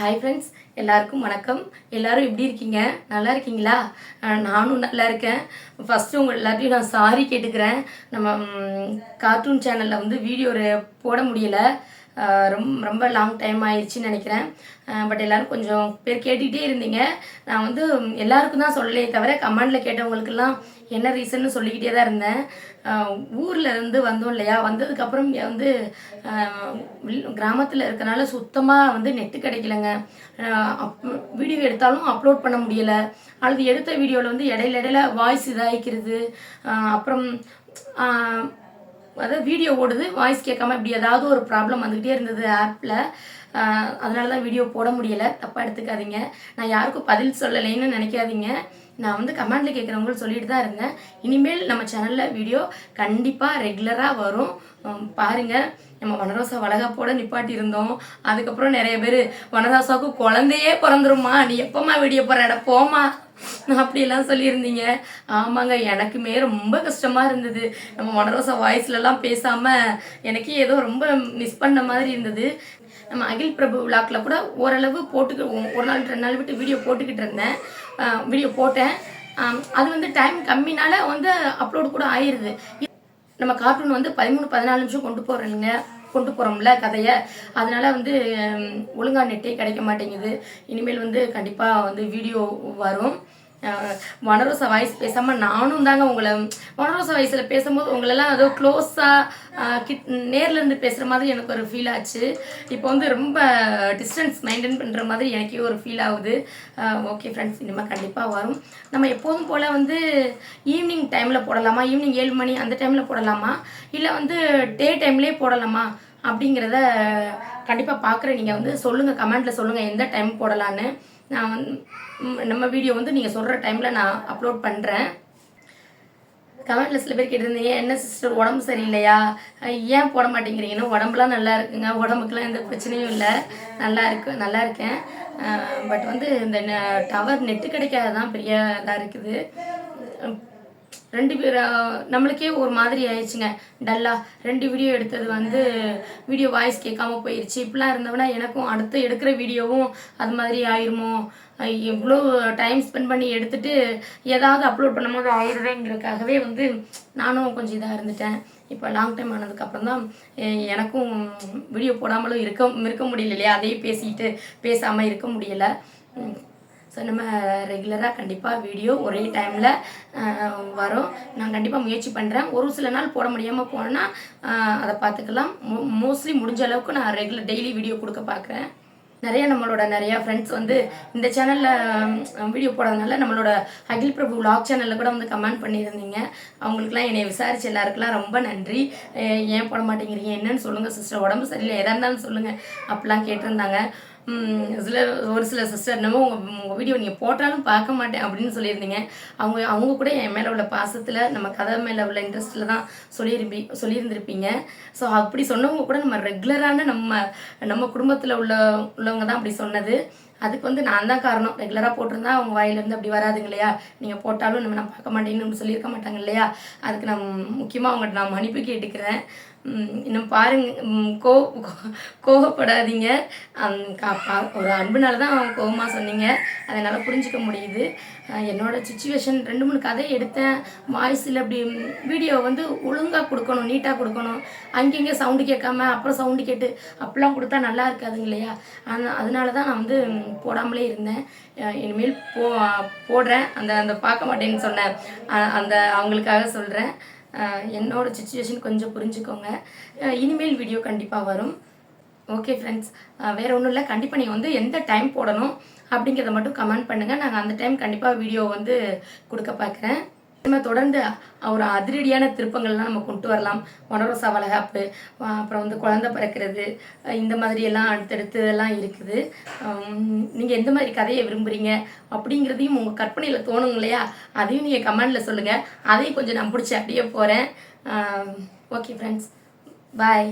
Hi friends எல்லாருக்கும் வணக்கம். எல்லாரும் எப்படி இருக்கீங்க? நல்லா இருக்கீங்களா? நானும் நல்லா இருக்கேன். ஃபஸ்ட்டு உங்கள் எல்லாத்தையும் நான் சாரி கேட்டுக்கிறேன். நம்ம கார்ட்டூன் சேனலில் வந்து வீடியோ போட முடியலை. ரொம்ப ரொம்ப லாங் டைம் ஆயிடுச்சுன்னு நினைக்கிறேன். பட் எல்லோரும் கொஞ்சம் பேர் கேட்டுக்கிட்டே இருந்தீங்க. நான் வந்து எல்லாருக்கும் தான் சொல்லலையே தவிர கமெண்டில் கேட்டவங்களுக்கெல்லாம் என்ன ரீசன்னு சொல்லிக்கிட்டே தான் இருந்தேன். ஊரில் இருந்து வந்தோம் இல்லையா? வந்ததுக்கப்புறம் இங்கே வந்து கிராமத்தில் இருக்கனால சுத்தமாக வந்து நெட்டு கிடைக்கலங்க. அப் வீடியோ எடுத்தாலும் அப்லோட் பண்ண முடியலை. அல்லது எடுத்த வீடியோவில் வந்து இடையில இடையில வாய்ஸ் இதாகிக்கிறது அப்புறம் அதாவது வீடியோ ஓடுது வாய்ஸ் கேட்காம இப்படி ஏதாவது ஒரு ப்ராப்ளம் வந்துக்கிட்டே இருந்தது ஆப்பில் அதனால தான் வீடியோ போட முடியலை. தப்பாக எடுத்துக்காதீங்க. நான் யாருக்கும் பதில் சொல்லலைன்னு நினைக்காதீங்க. நான் வந்து கமெண்டில் கேட்குறவங்களும் சொல்லிட்டு தான் இருந்தேன். இனிமேல் நம்ம சேனலில் வீடியோ கண்டிப்பாக ரெகுலராக வரும். பாருங்கள் நம்ம வனரோசா வளகாப்போட நிப்பாட்டி இருந்தோம். அதுக்கப்புறம் நிறைய பேர் வனராசாவுக்கு குழந்தையே பிறந்துருமா? நீ எப்போம்மா வீடியோ போடுற? போமா அப்படியெல்லாம் சொல்லியிருந்தீங்க. ஆமாங்க எனக்குமே ரொம்ப கஷ்டமா இருந்தது. நம்ம மனரோசா வாய்ஸ்லலாம் பேசாம எனக்கே ஏதோ ரொம்ப மிஸ் பண்ண மாதிரி இருந்தது. நம்ம அகில் பிரபு விழாக்கில் கூட ஓரளவு போட்டுக்க ஒரு நாள் ரெண்டு நாள் விட்டு வீடியோ போட்டுக்கிட்டு இருந்தேன். வீடியோ போட்டேன். அது வந்து டைம் கம்மினால வந்து அப்லோடு கூட ஆயிடுது நம்ம கார்ட்டூன் வந்து பதிமூணு பதினாலு நிமிஷம் கொண்டு போகிறோங்க கொண்டு போகிறோம்ல கதையை. அதனால் வந்து ஒழுங்காக ஒழுங்கா நெட்டே கிடைக்க மாட்டேங்குது. இனிமேல் வந்து கண்டிப்பாக வந்து வீடியோ வரும். அஹ், வாய்ஸ் பேசாமல் நானும் தாங்க உங்களை வனரோசா வயசில் பேசும்போது உங்களெல்லாம் ஏதோ க்ளோஸாக கிட் நேர்ல இருந்து பேசுகிற மாதிரி எனக்கு ஒரு ஃபீல் ஆச்சு. இப்போ வந்து ரொம்ப டிஸ்டன்ஸ் மெயின்டைன் பண்ணுற மாதிரி எனக்கே ஒரு ஃபீல் ஆகுது. ஓகே ஃப்ரெண்ட்ஸ் இனிமேல் கண்டிப்பாக வரும். நம்ம எப்போதும் போல் வந்து ஈவினிங் டைமில் போடலாமா? ஈவினிங் ஏழு மணி அந்த டைமில் போடலாமா? இல்லை வந்து டே டைம்லேயே போடலாமா? அப்படிங்கிறத கண்டிப்பாக பார்க்குற நீங்கள் வந்து சொல்லுங்கள் கமெண்ட்டில் சொல்லுங்கள் எந்த டைம் போடலான்னு. நான் வந்து நம்ம வீடியோ வந்து நீங்கள் சொல்கிற டைமில் நான் அப்லோட் பண்ணுறேன் கமெண்ட்ல சில பேர் கேட்டிருந்தீங்க என்ன சிஸ்டர் உடம்பு சரியில்லையா? ஏன் போட மாட்டேங்கிறீங்கன்னு உடம்புலாம் நல்லா இருக்குங்க. உடம்புக்குலாம் எந்த பிரச்சனையும் இல்லை. நல்லா இருக்கு நல்லா இருக்கேன். பட் வந்து இந்த டவர் நெட்டு கிடைக்காததான் பெரிய இதாக இருக்குது. ரெண்டு பேர் நம்மளுக்கே ஒரு மாதிரி ஆயிடுச்சுங்க. டல்லா ரெண்டு வீடியோ எடுத்தது வந்து வீடியோ வாய்ஸ் கேட்காம போயிடுச்சு இப்படிலாம் இருந்தவனா எனக்கும் அடுத்து எடுக்கிற வீடியோவும் அது மாதிரி ஆயிருமோ? இவ்வளோ எவ்வளோ டைம் ஸ்பெண்ட் பண்ணி எடுத்துட்டு ஏதாவது அப்லோட் பண்ணும்போது ஆயிடுவேங்கிறதுக்காகவே வந்து நானும் கொஞ்சம் இதாக இருந்துட்டேன். இப்போ லாங் டைம் ஆனதுக்கப்புறம் தான் எனக்கும் வீடியோ போடாமலும் இருக்க இருக்க முடியல இல்லையா? அதையும் பேசிட்டு பேசாமல் இருக்க முடியலை. ஸோ நம்ம ரெகுலராக கண்டிப்பாக வீடியோ ஒரே டைமில் வரும். நான் கண்டிப்பாக முயற்சி பண்ணுறேன் ஒரு சில நாள் போட முடியாமல் போனேன்னா அதை பார்த்துக்கலாம். மோ மோஸ்ட்லி முடிஞ்ச அளவுக்கு நான் ரெகுலர் டெய்லி வீடியோ கொடுக்க பார்க்குறேன். நிறைய நம்மளோட நிறைய ஃப்ரெண்ட்ஸ் வந்து இந்த சேனலில் வீடியோ போடுறதுனால நம்மளோட அகில் பிரபு vlog சேனலில் கூட வந்து கமெண்ட் பண்ணியிருந்தீங்க. அவங்களுக்குலாம் என்னை விசாரிச்சு எல்லாருக்குலாம் ரொம்ப நன்றி. ஏன் போட மாட்டேங்கிறீங்க? என்னன்னு சொல்லுங்கள் சிஸ்டர் உடம்பு சரியில்லை. எதாக இருந்தாலும் சொல்லுங்கள் அப்படிலாம் கேட்டிருந்தாங்க. சில ஒரு சில சிஸ்டர் என்னமோ உங்கள் உங்கள் வீடியோ நீங்கள் போட்டாலும் பார்க்க மாட்டேன் அப்படின்னு சொல்லியிருந்தீங்க. அவங்க அவங்க கூட என் மேலே உள்ள பாசத்தில் நம்ம கதை மேலே உள்ள இன்ட்ரெஸ்ட்டில் தான் சொல்லியிருப்பி சொல்லியிருந்திருப்பீங்க. ஸோ அப்படி சொன்னவங்க கூட நம்ம ரெகுலரான நம்ம நம்ம குடும்பத்தில் உள்ள உள்ளவங்க தான் அப்படி சொன்னது. அதுக்கு வந்து நான் தான் காரணம். ரெகுலராக போட்டிருந்தா அவங்க வாயிலேருந்து அப்படி வராதுங்க இல்லையா? நீங்கள் போட்டாலும் நம்ம நான் பார்க்க மாட்டேன்னு சொல்லியிருக்க மாட்டாங்க இல்லையா? அதுக்கு நான் முக்கியமாக அவங்கள்ட்ட நான் மன்னிப்பு கேட்டுக்கிறேன். இன்னும் பாருங்க. கோ கோவப்படாதீங்க. ஒரு அன்புனால தான் அவங்க கோபமாக சொன்னீங்க. அதனால் புரிஞ்சுக்க முடியுது. என்னோடய சுச்சுவேஷன் ரெண்டு மூணு கதை எடுத்தேன். வாய்ஸில் அப்படி வீடியோ வந்து ஒழுங்காக கொடுக்கணும் நீட்டாக கொடுக்கணும். அங்கங்கே சவுண்டு கேட்காம அப்புறம் சவுண்டு கேட்டு அப்படிலாம் கொடுத்தா நல்லா இருக்காதுங்க இல்லையா? அதனால தான் நான் வந்து போடாமலே இருந்தேன். இனிமேல் போ போடுறேன். அந்த அந்த பார்க்க மாட்டேன்னு சொன்னேன். அந்த அவங்களுக்காக சொல்கிறேன் என்னோட சுச்சுவேஷன் கொஞ்சம் புரிஞ்சுக்கோங்க. இனிமேல் வீடியோ கண்டிப்பாக வரும். ஓகே ஃப்ரெண்ட்ஸ் வேறு ஒன்றும் இல்லை. கண்டிப்பாக நீங்கள் வந்து எந்த டைம் போடணும் அப்படிங்கிறத மட்டும் கமெண்ட் பண்ணுங்கள் நாங்கள் அந்த டைம் கண்டிப்பாக வீடியோ வந்து கொடுக்க பார்க்குறேன். நம்ம தொடர்ந்து ஒரு அதிரடியான திருப்பங்கள்லாம் நம்ம கொண்டு வரலாம். மனோரசா வளகாப்பு அப்புறம் வந்து குழந்தை பிறக்கிறது இந்த மாதிரி எல்லாம் அடுத்தடுத்து எல்லாம் இருக்குது. நீங்கள் எந்த மாதிரி கதையை விரும்புகிறீங்க அப்படிங்கிறதையும் உங்கள் கற்பனையில் தோணுங்க இல்லையா? அதையும் நீங்கள் கமெண்டில் சொல்லுங்கள் அதையும் கொஞ்சம் நான் பிடிச்சி அப்படியே போகிறேன் ஓகே ஃப்ரெண்ட்ஸ் பாய்